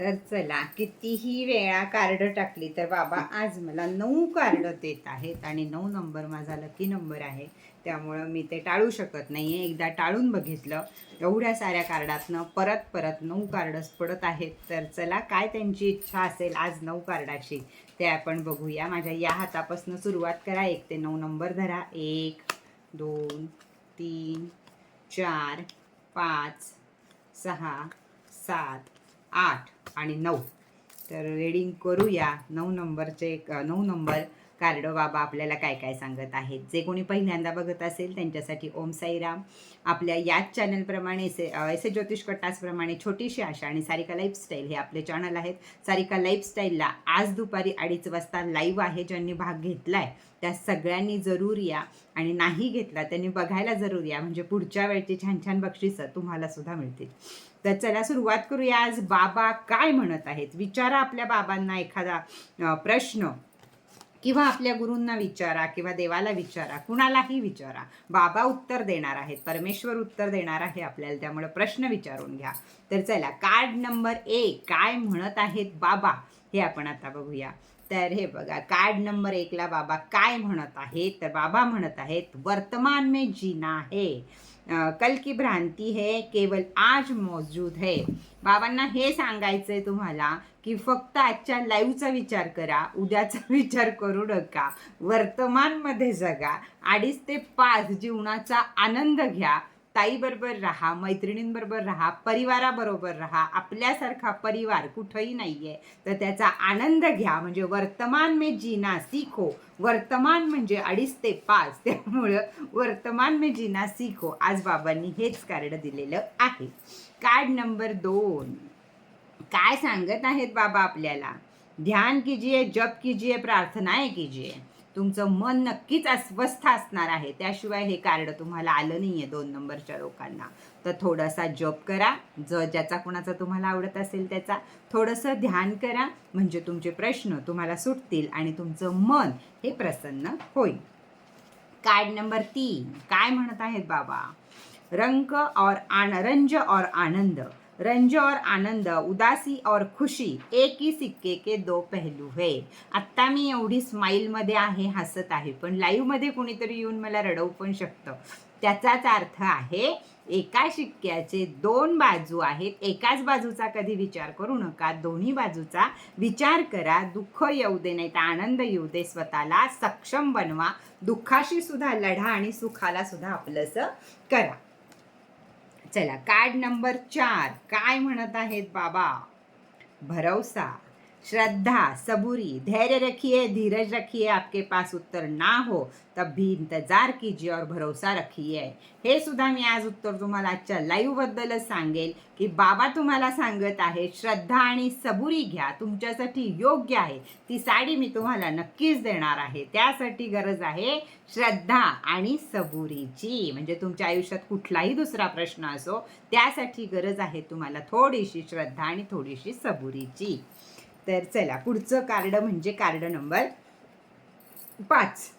तर चला कितीही वेळा कार्ड टाकली तर बाबा आज मला नऊ कार्ड देत आहेत आणि नऊ नंबर माझा लकी नंबर आहे. त्यामुळं मी ते टाळू शकत नाही आहे एकदा टाळून बघितलं एवढ्या साऱ्या कार्डातनं परत परत नऊ कार्डच पडत आहेत. तर चला काय त्यांची इच्छा असेल आज नऊ कार्डाची ते आपण बघूया. माझ्या या हातापासून सुरुवात करा. एक ते नऊ नंबर धरा. एक दोन तीन चार पाच सहा सात आठ आणि नऊ. तर रेडिंग करूया. नऊ नंबरचे नऊ नंबर कार्ड बाबा आपल्याला काय काय सांगत आहेत. जे कोणी पहिल्यांदा बघत असेल त्यांच्यासाठी ओम साईराम. आपल्या याच चॅनलप्रमाणे एस एस ए ज्योतिष कट्टासप्रमाणे छोटीशी आशा आणि सारिका लाईफस्टाईल हे आपले चॅनल आहेत. सारिका लाईफस्टाईलला आज दुपारी अडीच वाजता लाईव्ह आहे. ज्यांनी भाग घेतला आहे त्या सगळ्यांनी जरूर या. आणि नाही घेतला त्यांनी बघायला जरूर या. म्हणजे पुढच्या वेळची छान छान बक्षिसं तुम्हाला सुद्धा मिळतील. तर चला सुरुवात करूया. आज बाबा काय म्हणत आहेत? विचारा आपल्या बाबांना एखादा प्रश्न किंवा आपल्या गुरूंना विचारा किंवा देवाला विचारा. कुणालाही विचारा. बाबा उत्तर देणार आहेत. परमेश्वर उत्तर देणार आहे आपल्याला. त्यामुळे प्रश्न विचारून घ्या. तर चला कार्ड नंबर एक काय म्हणत आहेत बाबा? हे आपण आता बघूया. तर हे बघा कार्ड नंबर एकला बाबा काय म्हणत आहेत तर बाबा म्हणत आहेत वर्तमान में जीना है. कल की भ्रांती है केवल आज मौजूद है. बाबांना हे सांगायचंय तुम्हाला की फक्त आजच्या लाईव्हचा विचार करा उद्याचा विचार करू नका. वर्तमानमध्ये जगा अडीच ते पाच जीवनाचा आनंद घ्या. ताईबरोबर राहा मैत्रिणींबरोबर राहा परिवाराबरोबर राहा आपल्यासारखा परिवार कुठंही नाही आहे तर त्याचा आनंद घ्या. म्हणजे वर्तमान में जीना सीखो. वर्तमान म्हणजे अडीच ते पाच. त्यामुळं वर्तमान में जीना सीखो. आज बाबांनी हेच कार्ड दिलेलं आहे. कार्ड नंबर दोन. काय सांगत आहेत बाबा आपल्याला? ध्यान कीजिए जप कीजिए प्रार्थनाएं कीजिए तुमचं मन नक्कीच अस्वस्थ असणार आहे. त्याशिवाय हे कार्ड तुम्हाला आलं नाही आहे दोन नंबरच्या लोकांना. तर थोडासा जप करा. ज ज्याचा कुणाचा तुम्हाला आवडत असेल त्याचा. थोडंसं ध्यान करा. म्हणजे तुमचे प्रश्न तुम्हाला सुटतील आणि तुमचं मन हे प्रसन्न होईल. कार्ड नंबर तीन. काय म्हणत आहेत बाबा? रंग और आन रंज और आनंद. रंज और आनंद उदासी और खुशी एक ही सिक्के के दो पहलू है आत्ता मी एवढी स्माईलमध्ये आहे हसत आहे पण लाईव्हमध्ये कुणीतरी येऊन मला रडवू पण शकतं. त्याचाच अर्थ आहे एका शिक्क्याचे दोन बाजू आहेत. एकाच बाजूचा कधी विचार करू नका दोन्ही बाजूचा विचार करा. दुःख येऊ दे नाही तर आनंद येऊ दे. स्वतःला सक्षम बनवा. दुःखाशी सुद्धा लढा आणि सुखाला सुद्धा आपलंसं करा. चला कार्ड नंबर चार. काय म्हणत आहेत बाबा? भरवसा. श्रद्धा सबूरी धैर्य रखिए धीरज रखिए आपके पास उत्तर ना हो तब भी इंतजार कीजिए और भरोसा रखिए। हे सुद्धा मी आज उत्तर तुम्हाला आजच्या लाईव्हबद्दलच सांगेल की बाबा तुम्हाला सांगत आहे श्रद्धा आणि सबुरी घ्या तुमच्यासाठी योग्य आहे. ती साडी मी तुम्हाला नक्कीच देणार आहे. त्यासाठी गरज आहे श्रद्धा आणि सबुरीची. म्हणजे तुमच्या आयुष्यात कुठलाही दुसरा प्रश्न असो त्यासाठी गरज आहे तुम्हाला थोडीशी श्रद्धा आणि थोडीशी सबुरीची. तर चला पुढचं कार्ड म्हणजे कार्ड नंबर पाच.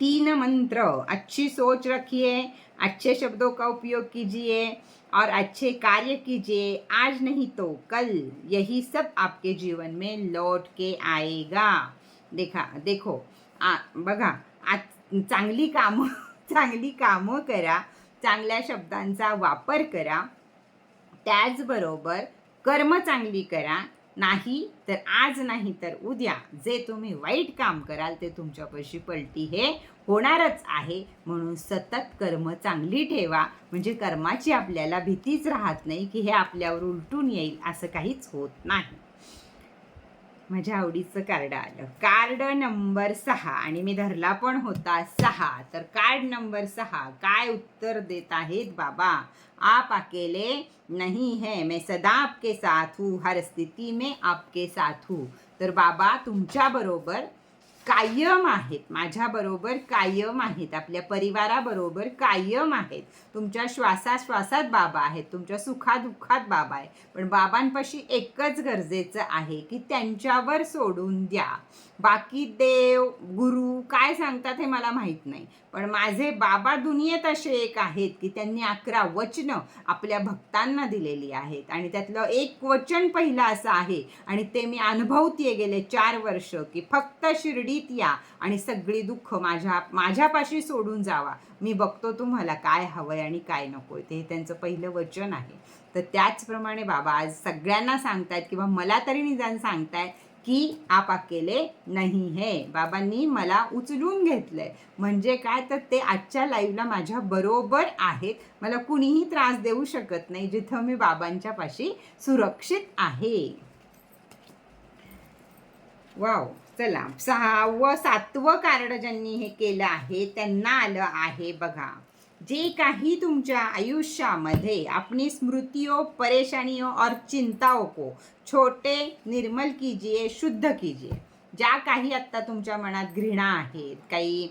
तीन मंत्र. अच्छी सोच रखिए अच्छे शब्दों का उपयोग कीजिए और अच्छे कार्य कीजिए। आज नहीं तो कल। यही सब आपके जीवन में लौट के आएगा। देखा देखो आ बघा आज चांगली कामं चांगली कामं करा चांगल्या शब्दांचा वापर करा. त्याचबरोबर कर्म चांगली करा. नाही तर आज नाही तर उद्या. जे तुम्ही वाईट काम कराल ते तुमच्यापाशी पलटी हे होणारच आहे. म्हणून सतत कर्म चांगली ठेवा. म्हणजे कर्माची आपल्याला भीतीच राहत नाही की हे आपल्यावर उलटून येईल असं काहीच होत नाही. माझ्या आवडीचं कार्ड आलं. कार्ड नंबर सहा आणि मी धरला पण होता सहा. तर कार्ड नंबर सहा काय उत्तर देत आहेत बाबा? आप अकेले नहीं है मैं सदा आपके साथ हूँ हर स्थिती में आपके साथ हूँ. तर बाबा तुमच्याबरोबर कायम आहेत. माझ्याबरोबर कायम आहेत. आपल्या परिवाराबरोबर कायम आहेत. तुमच्या श्वासाश्वासात बाबा आहेत. तुमच्या सुखादुःखात बाबा आहे पण बाबांपाशी एकच गरजेचं आहे की त्यांच्यावर सोडून द्या. बाकी देव गुरु काय सांगतात हे मला माहीत नाही. पण माझे बाबा दुनियेत असे एक आहेत की त्यांनी अकरा वचनं आपल्या भक्तांना दिलेली आहेत. आणि त्यातलं एक वचन पहिलं असं आहे. आणि ते मी अनुभवतीये गेले चार वर्ष की फक्त शिर्डी शिर्डीत या आणि सगळी दुःख माझ्या माझ्यापाशी सोडून जावा. मी बघतो तुम्हाला काय हवंय आणि काय नकोय. ते त्यांचं पहिलं वचन आहे. तर त्याचप्रमाणे बाबा आज सगळ्यांना सांगतायत किंवा मला तरी निदान सांगतायत की आप अकेले नाही हे. बाबांनी मला उचलून घेतलंय. म्हणजे काय? तर ते आजच्या लाईव्हला माझ्या बरोबर आहेत. मला कुणीही त्रास देऊ शकत नाही जिथं मी बाबांच्या पाशी सुरक्षित आहे. वाव चला. सहा व सातवं कार्ड ज्यांनी हे केलं आहे त्यांना आलं आहे बघा. जे काही तुमच्या आयुष्यामध्ये अपनी स्मृतियों परेशानियों और चिंताओं को छोटे निर्मल कीजिए शुद्ध कीजिए. ज्या काही आत्ता तुमच्या मनात घृणा आहेत काही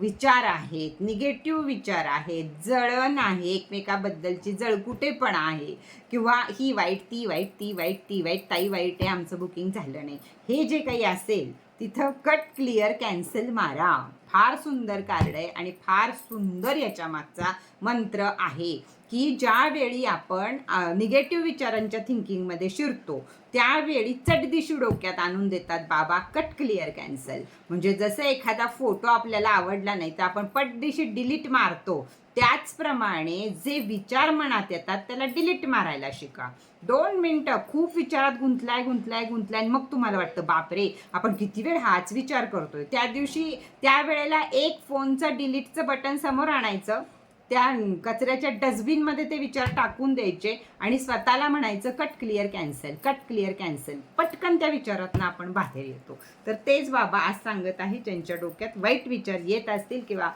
विचार आहेत निगेटिव्ह विचार आहेत जळण आहे एकमेकाबद्दलची जळकुटेपणा आहे किंवा ही वाईट ती वाईट ती वाईट ती वाईट ताई वाईट आहे आमचं बुकिंग झालं नाही हे जे काही असेल तिथं कट क्लिअर कॅन्सल मारा. फार सुंदर कार्ड आहे आणि फार सुंदर याच्या मागचा मंत्र आहे की ज्यावेळी आपण निगेटिव्ह विचारांच्या थिंकिंगमध्ये शिरतो त्यावेळी चटदिशी डोक्यात आणून देतात बाबा कट क्लिअर कॅन्सल म्हणजे जसं एखादा फोटो आपल्याला आवडला नाही तर आपण पटदिशी डिलीट मारतो. त्याचप्रमाणे जे विचार मनात येतात त्याला डिलीट मारायला शिका. दोन मिनटं खूप विचारात गुंतलाय गुंतलाय गुंतलाय आणि मग तुम्हाला वाटतं बापरे आपण किती वेळ हाच विचार करतोय? त्या दिवशी त्या वेळेला एक फोनचं डिलीटचं बटन समोर आणायचं. त्या कचऱ्याच्या डस्टबिनमध्ये ते विचार टाकून द्यायचे आणि स्वतःला म्हणायचं cut clear cancel cut clear cancel. पटकन त्या विचारातनं आपण बाहेर येतो. तर तेच बाबा आज सांगत आहे ज्यांच्या डोक्यात वाईट विचार येत असतील किंवा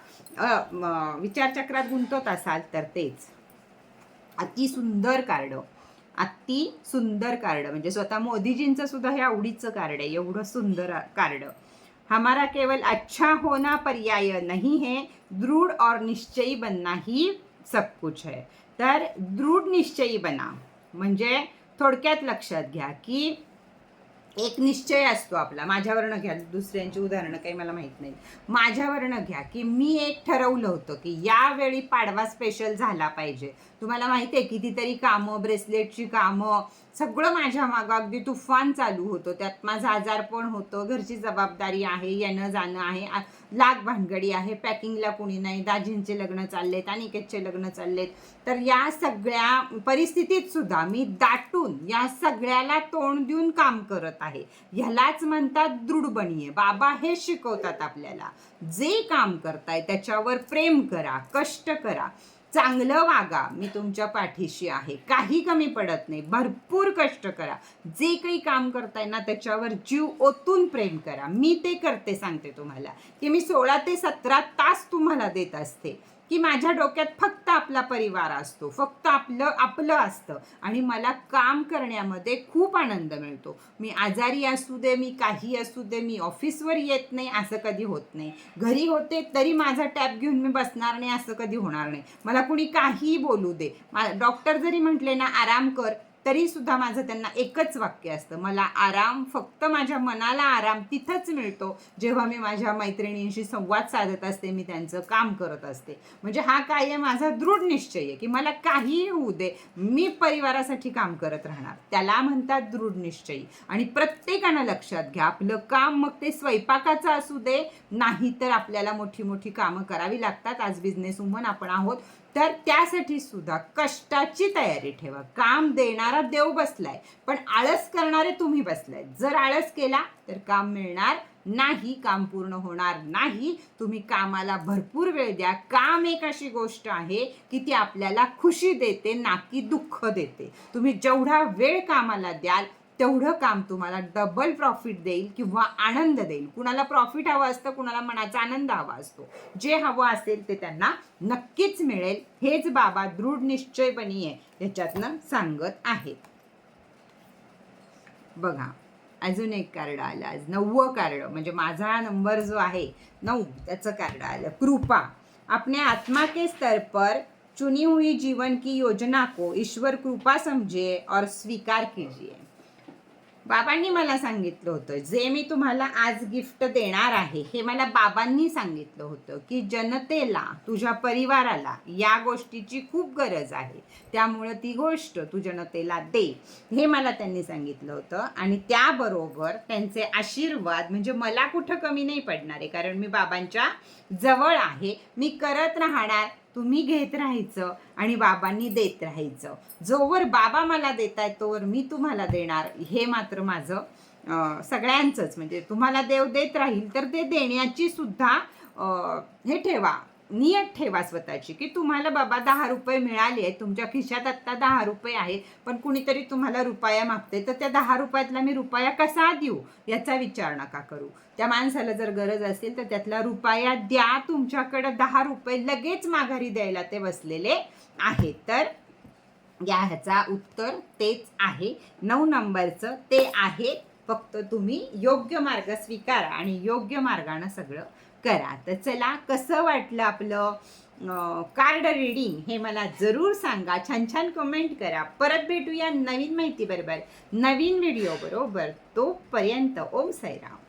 विचारचक्रात गुंतवत असाल तर तेच. अति सुंदर कार्ड. अति सुंदर कार्ड. म्हणजे स्वतः मोदीजींचं सुद्धा हे आवडीचं कार्ड आहे. एवढं सुंदर कार्ड. हमारा केवल अच्छा होना पर्याय नहीं है दृढ़ और निश्चयी बनना ही सब कुछ है। तर दृढ निश्चयी बना म्हणजे थोडक्यात लक्षात घ्या की एक निश्चय असतो आपला. माझ्यावरनं घ्या. दुसऱ्यांची उदाहरणं काही मला माहीत नाही. माझ्यावरनं घ्या की मी एक ठरवलं होतं की यावेळी पाडवा स्पेशल झाला पाहिजे. तुम्हाला माहिती आहे कितीतरी कामं ब्रेसलेटची कामं सगळं माझ्या मागं अगदी तुफान चालू होतं. त्यात माझं आजारपण होतं घरची जबाबदारी आहे येणं जाणं आहे लाग भानगडी आहे पॅकिंगला कोणी नाही दाजींचे लग्न चाललेत अनिकेतचे लग्न चाललेत. तर या सगळ्या परिस्थितीत सुद्धा मी दाटून या सगळ्याला तोंड देऊन काम करत आहे. ह्यालाच म्हणतात दृढबणीय बाबा हे शिकवतात आपल्याला. जे काम करताय त्याच्यावर प्रेम करा कष्ट करा. चांगलं वागा मी तुमच्या पाठीशी आहे. काही कमी पडत नाही. भरपूर कष्ट करा. जे काही काम करताय ना त्याच्यावर जीव ओतून प्रेम करा. मी ते करते सांगते तुम्हाला. की मी सोळा ते सतरा तास तुम्हाला देत असते. की माझ्या डोक्यात फक्त आपला परिवार असतो फक्त आपलं आपलं असतं. आणि मला काम करण्यामध्ये खूप आनंद मिळतो. मी आजारी असू दे मी काही असू दे मी ऑफिसवर येत नाही असं कधी होत नाही. घरी होते तरी माझा टॅब घेऊन मी बसणार नाही असं कधी होणार नाही. मला कुणी काहीही बोलू दे. मा डॉक्टर जरी म्हटले ना आराम कर तरी सुद्धा माझं त्यांना एकच वाक्य असतं मला आराम फक्त माझ्या मनाला आराम तिथंच मिळतो जेव्हा मी माझ्या मैत्रिणींशी संवाद साधत असते मी त्यांचं काम करत असते. म्हणजे हा काय आहे माझा दृढ निश्चय आहे की मला काहीही होऊ दे मी परिवारासाठी काम करत राहणार. त्याला म्हणतात दृढ निश्चयी. आणि प्रत्येकानं लक्षात घ्या आपलं काम मग ते स्वयंपाकाचं असू दे नाही तर आपल्याला मोठी मोठी कामं करावी लागतात. आज बिझनेस वुमन आपण आहोत तर त्यासाठी सुद्धा कष्टाची तयारी ठेवा. काम देणारा देव बसलाय पण आळस करणारे तुम्ही बसलाय. जर आळस केला तर काम मिळणार नाही काम पूर्ण होणार नाही. तुम्ही कामाला भरपूर वेळ द्या. काम एक अशी गोष्ट आहे की ती आपल्याला खुशी देते ना की दुःख देते. तुम्ही जेवढा वेळ कामाला द्याल तेवढं काम तुम्हाला डबल प्रॉफिट देईल किंवा आनंद देईल. कुणाला प्रॉफिट हवं असतं कुणाला मनाचा आनंद हवा असतो. जे हवं असेल ते त्यांना नक्कीच मिळेल. हेच बाबा दृढ निश्चयपणी आहे याच्यातनं सांगत आहेत. बघा अजून एक कार्ड आलं. आज नववं कार्ड म्हणजे माझा नंबर जो आहे नऊ त्याचं कार्ड आलं. कृपा. अपने आत्मा के स्तर पर चुनी हुई जीवन की योजना को ईश्वर कृपा समजे और स्वीकार कीजिए. बाबांनी मला सांगितलं होतं जे मी तुम्हाला आज गिफ्ट देणार आहे हे मला बाबांनी सांगितलं होतं की जनतेला तुझ्या परिवाराला या गोष्टीची खूप गरज आहे. त्यामुळं ती गोष्ट तू जनतेला दे हे मला त्यांनी सांगितलं होतं. आणि त्याबरोबर त्यांचे आशीर्वाद म्हणजे मला कुठं कमी नाही पडणार आहे कारण मी बाबांच्या जवळ आहे. मी करत राहणार तुम्ही घेत राहायचं आणि बाबांनी देत राहायचं. जोवर बाबा मला देत आहेत तोवर मी तुम्हाला देणार. हे मात्र माझं सगळ्यांचंच. म्हणजे तुम्हाला देव देत राहील तर ते देण्याची सुद्धा हे ठेवा. नियत ठेवा स्वतःची की तुम्हाला बाबा दहा रुपये मिळाले आहेत तुमच्या खिशात आत्ता दहा रुपये आहेत पण कुणीतरी तुम्हाला रुपया मागते तर त्या दहा रुपयातला मी रुपया कसा देऊ? याचा विचार नका करू. त्या माणसाला जर गरज असेल तर त्यातला रुपया द्या तुमच्याकडं. दहा रुपये लगेच माघारी द्यायला ते बसलेले आहेत. तर या ह्याचा उत्तर तेच आहे. नऊ नंबरचं ते आहे. फक्त तुम्ही योग्य मार्ग स्वीकारा आणि योग्य मार्गानं सगळं करा. तर चला कसं वाटलं आपलं कार्ड रीडिंग हे मला जरूर सांगा. छान छान कमेंट करा. परत भेटूया नवीन माहितीबरोबर. नवीन व्हिडिओ बरोबर. तोपर्यंत ओम साईराम.